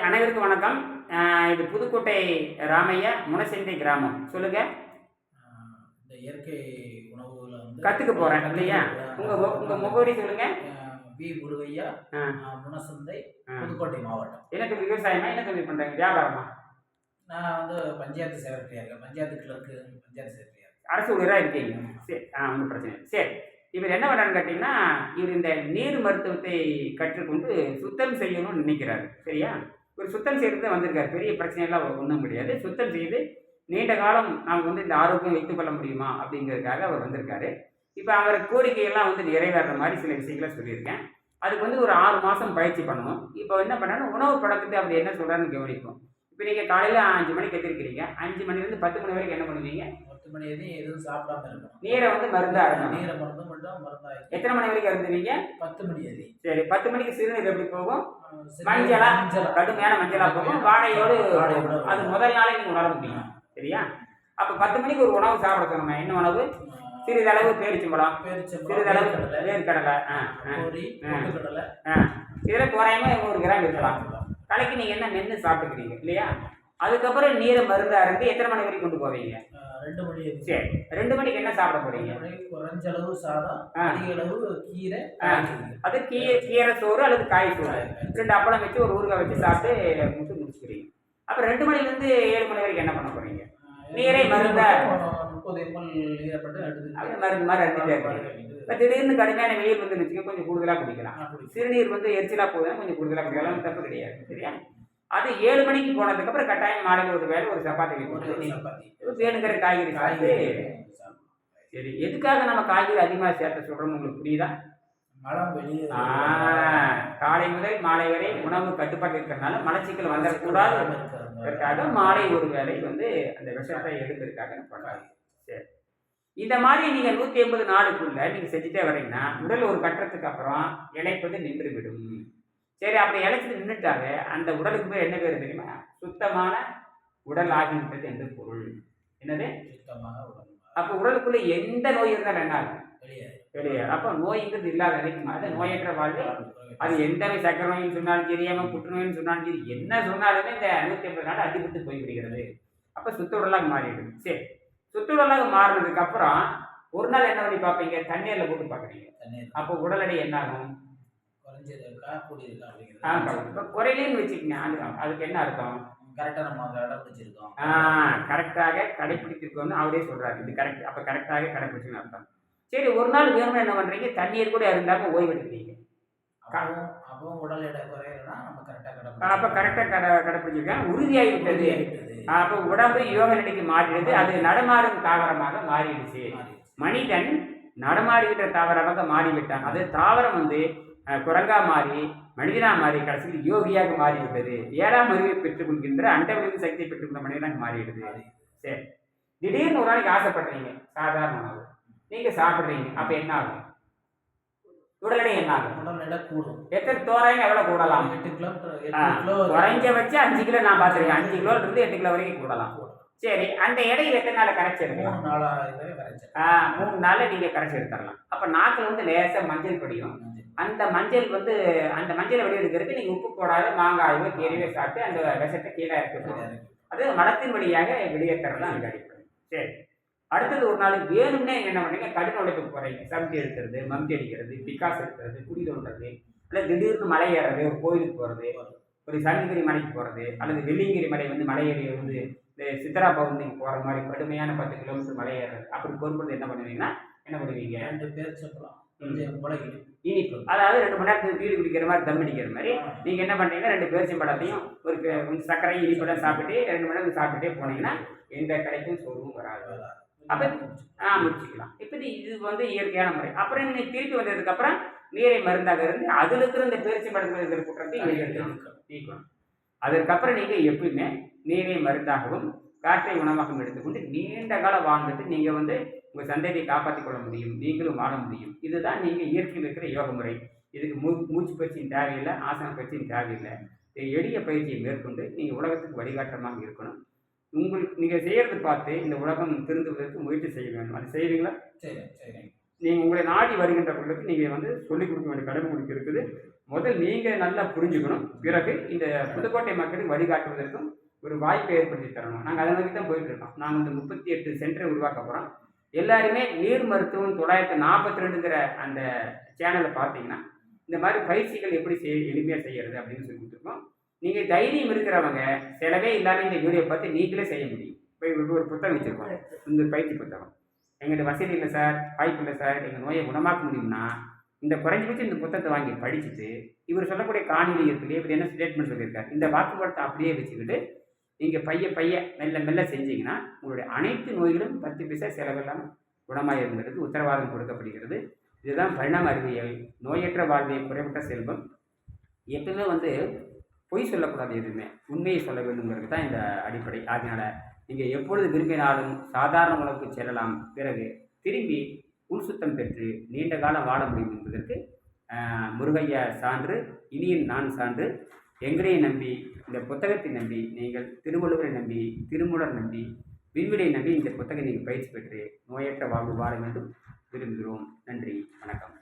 அனைவருக்கும் வணக்கம். இது புதுக்கோட்டை ராமையா முனசெந்தை கிராமம். சொல்லுங்க. இந்த இயற்கை உணவுகளை வந்து கத்துக்க போறேன் இல்லையா? உங்க மு- உங்க முகவரி சொல்லுங்க. வி முருகையா முனசந்தை. புதுக்கோட்டை மாவட்டம். தொழில் விவசாயமா என்ன தொழில் பண்றாங்க வியாபாரமா? நான் வந்து பஞ்சாயத்து செக்ரட்டரியா இருக்கேன். பஞ்சாயத்து கிளர்க்கு பஞ்சாயத்து செக்ரட்டரியா அரசு ஊழியராக இருக்கீங்க. சரி ஆ ஒன்றும் பிரச்சனை. சரி. இவர் என்ன பண்ணான்னு கேட்டிங்கன்னா இவர் இந்த நீர் மருத்துவத்தை கற்றுக்கொண்டு சுத்தம் செய்யணும்னு நினைக்கிறாரு. சரியா? இவர் சுத்தம் செய்கிறது வந்திருக்கார். பெரிய பிரச்சனையெல்லாம் ஒன்றும் கிடையாது. சுத்தம் செய்து நீண்ட காலம் நாம் வந்து இந்த ஆரோக்கியம் வைத்துக்கொள்ள முடியுமா அப்படிங்கிறதுக்காக அவர் வந்திருக்காரு. இப்போ அவர் கோரிக்கையெல்லாம் வந்து நிறைவேற மாதிரி சில விஷயங்களை சொல்லியிருக்கேன். அதுக்கு வந்து ஒரு ஆறு மாதம் பயிற்சி பண்ணணும் இப்போ என்ன பண்ணாலும் உணவு பழக்கத்தை அப்படி என்ன சொல்கிறான்னு கவனிப்போம். இப்போ நீங்கள் காலையில் அஞ்சு மணிக்கு எத்திருக்கிறீங்க அஞ்சு மணிலேருந்து பத்து மணி வரைக்கும் என்ன பண்ணுவீங்க? பத்து மணி எதையும் எதுவும் சாப்பிடாம இருக்கணும் நீரை வந்து மருந்தா இருக்கணும் நீரை மருந்து மட்டும் மருந்தாக்கி எத்தனை மணி வரைக்கும் இருந்துவீங்க? பத்து மணி எதி சரி பத்து மணிக்கு சிறுநீர் எப்படி போகும்? மஞ்சளா? கடுமையான மஞ்சளா போகும். வாடையோடு அது முதல் நாளே நீங்க உணர முடியும். சரியா? அப்ப பத்து மணிக்கு ஒரு உணவு சாப்பிட சொன்னோம் என்ன உணவு? சிறிதளவு பேரிச்சம்பழம். சிறிதளவு வேர்க்கடலை, ஆ, பொரி. பொட்டுக்கடலை. ஆ. இதுல தோராயமா நூறு கிராம் இருக்கலாம் கலைக்கு நீங்க என்ன மென்று சாப்பிட்டுக்கிறீங்க இல்லையா? அதுக்கப்புறம் நீரை மருந்து அருந்து எத்தனை மணி வரைக்கும் கொண்டு போவீங்க? ரெண்டு மணி சரி ரெண்டு மணிக்கு என்ன சாப்பிட போறீங்க? குறைஞ்ச அளவு சாதம். அதிக அளவு கீரை. அது கீரை கீரை சோறு அல்லது காய் சோறு. ரெண்டு அப்பளம் வச்சு ஒரு ஊறுகாய் வச்சு சாப்பிட்டு முட்டு முடிச்சுக்கிறீங்க. அப்புறம் ரெண்டு மணிலேருந்து ஏழு மணி வரைக்கும் என்ன பண்ண போறீங்க? நீரை மருந்தா? முப்பது எம்எல் நீரை மருந்து மாதிரி இப்போ திடீர்னு கடுமையான வெயில் வந்து வச்சுக்க கொஞ்சம் கூடுதலாக குடிக்கலாம். சிறுநீர் வந்து எரிச்சலாக போகுதுன்னா கொஞ்சம் கூடுதலாக குடிக்கலாம். தப்பு கிடையாது. சரியா? அது ஏழு மணிக்கு போனதுக்கு அப்புறம் கட்டாயம் மாலையில் ஒரு வேளை ஒரு சப்பாத்தி நீ வேணுங்கிற காய்கறி சாப்பிட்டு சரி. எதுக்காக நம்ம காய்கறி அதிகமாக சேர்த்த சொல்கிறோம் உங்களுக்கு புரியுதா? காலை முதல் மாலை வரை உணவு கட்டுப்பாட்டு இருக்கிறதுனால மலச்சிக்கல் வந்துடக்கூடாது. அதற்காக மாலை ஒரு வேளை வந்து அந்த விஷத்தை எடுக்கிறதுக்காக பண்ணுறாங்க சரி. இந்த மாதிரி நீங்கள் நூற்றி எண்பது நாளுக்குள்ள நீங்கள் செஞ்சுட்டே வரீங்கன்னா உடல் ஒரு கட்டத்துக்கு அப்புறம் இழைப்பது நின்று விடும் சரி அப்படி இழைச்சிட்டு நின்றுட்டாவே அந்த உடலுக்கு பேர் என்ன பேர் தெரியுமா? சுத்தமான உடல் ஆகின்றது என்று பொருள். என்னது? சுத்தமாக உடம்பு அப்போ உடலுக்குள்ள எந்த நோய் இருந்தாலும் என்ன ஆகும்? வெளியே அப்போ நோய்ங்கிறது இல்லாத நினைக்குமா அது நோயற்ற வாழ்வு. அது எந்த சக்கரை நோயின்னு சொன்னாலும் அவன் புற்றுநோயின்னு சொன்னாலும் சரி என்ன சொன்னாலுமே இந்த நூற்றி ஐம்பது நாள் அடிபட்டு போய்விடுகிறது. அப்போ சுத்த உடலாக மாறிடுது சரி. சுத்த உடலாக மாறினதுக்கு அப்புறம் ஒரு நாள் என்ன பண்ணி பார்ப்பீங்க? தண்ணீரில் போட்டு பார்க்குறீங்க. தண்ணீர் அப்போ உடல் எடை என்ன ஆகும் கூடி இப்போ குறையிலேன்னு வச்சுக்கங்க. அது அதுக்கு என்ன அர்த்தம்? கரெக்டாக நம்ம அதை இடம் பிடிச்சிருக்கோம். ஆ கரெக்டாக கடைப்பிடிச்சிருக்கோன்னு அவரே சொல்கிறாரு இது கரெக்ட். அப்போ கரெக்டாக கடைப்பிடிச்சுன்னு அர்த்தம். சரி ஒரு நாள் வேணும்னு என்ன பண்ணுறீங்க தண்ணீர் கூட இருந்தாமல் ஓய்வு எடுக்கிறீங்க அப்பவும் உடல் எடை குறையலன்னா நம்ம கரெக்டாக அப்போ கரெக்டாக கடை கடைப்பிடிச்சிருக்கேன் உறுதியாகி விட்டது அப்போ உடம்பு யோக நிலைக்கு மாறிடுது அது நடமாடும் தாவரமாக மாறிடுச்சு. மனிதன் நடமாடுகின்ற தாவரமாக மாறிவிட்டான். அது தாவரம் வந்து குரங்கா மாறி மனிதனா மாறி கடைசியில் யோகியாக மாறிவிட்டது. ஏழாம் அறிவை பெற்றுக்கொள்கின்ற அண்டவெளியின் சக்தியை பெற்றுக்கொண்ட மனிதனாக மாறிடுது சரி. திடீர்னு ஒரு நாளைக்கு ஆசைப்படுறீங்க சாதாரண உணவு நீங்க சாப்பிடுறீங்க அப்ப என்ன ஆகும்? உடல் எடை என்ன ஆகும் உடல் எடை கூடும். எத்தனை தோராயம் எவ்வளவு கூடலாம்? எட்டு எட்டு கிலோ குறைஞ்சபட்சம் அஞ்சு கிலோ நான் பார்த்துருக்கேன். அஞ்சு கிலோல இருந்து எட்டு கிலோ வரைக்கும் கூடலாம். சரி அந்த எடையில் எத்தனை நாள் கரைச்சேன் ஆ, மூணு நாள்ல நீங்க கரைச்சி எடுத்துடலாம். அப்ப நாக்கில் வந்து லேசா மஞ்சள் படியும். அந்த மஞ்சள் வந்து அந்த மஞ்சளை வெளியெடுக்கிறதுக்கு நீங்க உப்பு போடாத மாங்காயோ கீரையோ சாப்பிட்டு அந்த விஷத்தை கீழே இருக்கணும் அது மலத்தின் வழியாக வெளியேற்றுறது தான் அந்த அடிப்படை. சரி. அடுத்தது ஒரு நாள் வேணும்னே என்ன பண்ணுறீங்க கடின உழைப்புக்கு போகிறீங்க சமைச்சி எடுக்கிறது மம்டி அடிக்கிறது பிக்காஸ் எடுக்கிறது குடி தோன்றது இல்லை திடீர்னு மலை ஏறுறது ஒரு கோயிலுக்கு போகிறது ஒரு சங்ககிரி மலைக்கு போகிறது அல்லது வெள்ளிங்கிரி மலை வந்து மலை ஏறி வந்து இந்த சித்ரா பவுண்டிக்கு போகிற மாதிரி கடுமையான பத்து கிலோமீட்டர் மலை ஏறுறது. அப்படி போகும்போது என்ன பண்ணுவீங்கன்னா என்ன பண்ணுவீங்க? ரெண்டு பேர் சொல்லலாம் இனிப்பு. அதாவது ரெண்டு மணி நேரத்துக்கு வீடு குடிக்கிற மாதிரி தம் அடிக்கிற மாதிரி நீங்கள் என்ன பண்ணுறீங்கன்னா ரெண்டு பேரிச்சம்பழத்தையும் ஒரு க- கொஞ்சம் சர்க்கரை இனிப்பெல்லாம் சாப்பிட்டு ரெண்டு மணி நேரம் சாப்பிட்டுட்டே போனீங்கன்னா எந்த கடைக்கும் சோர்வும் வராது. அப்ப- ஆ முடிச்சுக்கலாம். இப்போ இது வந்து இயற்கையான முறை. அப்புறம் நீ திருப்பி வந்ததுக்கப்புறம் நீரை மருந்தாக இருந்து அதில் இருக்கிற இந்த பேரிச்சம்பழத்தில் இருக்கிற குற்றத்தை நீக்கணும் அதற்கப்புறம் நீங்கள் எப்பயுமே நீரை மருந்தாகவும் காற்றை உணவாகவும் எடுத்துக்கொண்டு நீண்ட காலம் வாழ்ந்துட்டு நீங்கள் வந்து உங்கள் சந்ததியை காப்பாற்றிக் கொள்ள முடியும். நீங்களும் வாழ முடியும். இதுதான் நீங்கள் இயற்கையில் இருக்கிற யோக முறை. இதுக்கு மூ மூச்சு பயிற்சியும் தேவையில்லை ஆசன பயிற்சியும் தேவையில்லை. எளிய பயிற்சியை மேற்கொண்டு நீங்கள் உலகத்துக்கு வழிகாட்டமாக இருக்கணும். உங்களுக்கு நீங்கள் செய்யறது பார்த்து இந்த உலகம் திருந்துவதற்கு முயற்சி செய்ய வேண்டும். அது செய்வீங்களா? சரி சரி நீங்கள் உங்களை நாடி வருகின்றவர்களுக்கு நீங்கள் வந்து சொல்லிக் கொடுக்க வேண்டிய கடமை உங்களுக்கு இருக்குது. முதல் நீங்கள் நல்லா புரிஞ்சுக்கணும். பிறகு இந்த புதுக்கோட்டை மக்களுக்கு வழிகாட்டுவதற்கும் ஒரு வாய்ப்பை ஏற்படுத்தி தரணும். நாங்கள் அதை நோக்கி தான் போயிட்டு இருக்கோம். நாங்கள் இந்த முப்பத்தி எட்டு சென்டரை உருவாக்க போகிறோம் எல்லாருமே நீர் மருத்துவம் தொள்ளாயிரத்தி நாற்பத்தி ரெண்டுங்கிற அந்த சேனலை பார்த்தீங்கன்னா இந்த மாதிரி பயிற்சிகள் எப்படி செய்ய எளிமையாக செய்யறது அப்படின்னு சொல்லி கொடுத்துருக்கோம். நீங்கள் தைரியம் இருக்கிறவங்க செலவே இல்லாமல் இந்த வீடியோ பார்த்து நீங்களே செய்ய முடியும். இப்போ ஒரு புத்தகம் வச்சுருக்கோம். இந்த பயிற்சி புத்தகம். எங்கள்கிட்ட வசதி இல்லை சார் வாய்ப்பு இல்லை சார் எங்கள் நோயை குணமாக்க முடியும்னா இந்த குறைஞ்சபட்சம் இந்த புத்தகத்தை வாங்கி படிச்சுட்டு இவர் சொல்லக்கூடிய காணொலி இருக்குது இவர் என்ன ஸ்டேட்மெண்ட் சொல்லியிருக்காரு? இந்த வாக்குப்பாடத்தை அப்படியே வச்சுக்கிட்டு நீங்கள் பைய பைய மெல்ல மெல்ல செஞ்சீங்கன்னா உங்களுடைய அனைத்து நோய்களும் பத்து பைசா செலவெல்லாம் குணமாக இருந்ததுக்கு உத்தரவாதம் கொடுக்கப்படுகிறது. இதுதான் பரிணாம அறிவியல். நோயற்ற வாழ்வியல் குறைபட்ட செல்வம். எப்பவுமே வந்து பொய் சொல்லக்கூடாது எதுவுமே. உண்மையை சொல்ல வேண்டுங்கிறது தான் இந்த அடிப்படை. அதனால் நீங்கள் எப்பொழுது விரும்பினாலும் சாதாரண உணவுக்கு செல்லலாம். பிறகு திரும்பி உள் சுத்தம் பெற்று நீண்ட காலம் வாழ முடியும் என்பதற்கு முருகைய முருகையா சான்று இனியின் நான் சான்று எங்களையை நம்பி இந்த புத்தகத்தை நம்பி நீங்கள் திருவள்ளுவரை நம்பி திருமூலர் நம்பி விண்விடை நம்பி இந்த புத்தகத்தை நீங்கள் பயிற்சி பெற்று நோயற்ற வாழ்வு வாழ வேண்டும். விரும்புகிறோம். நன்றி. வணக்கம்.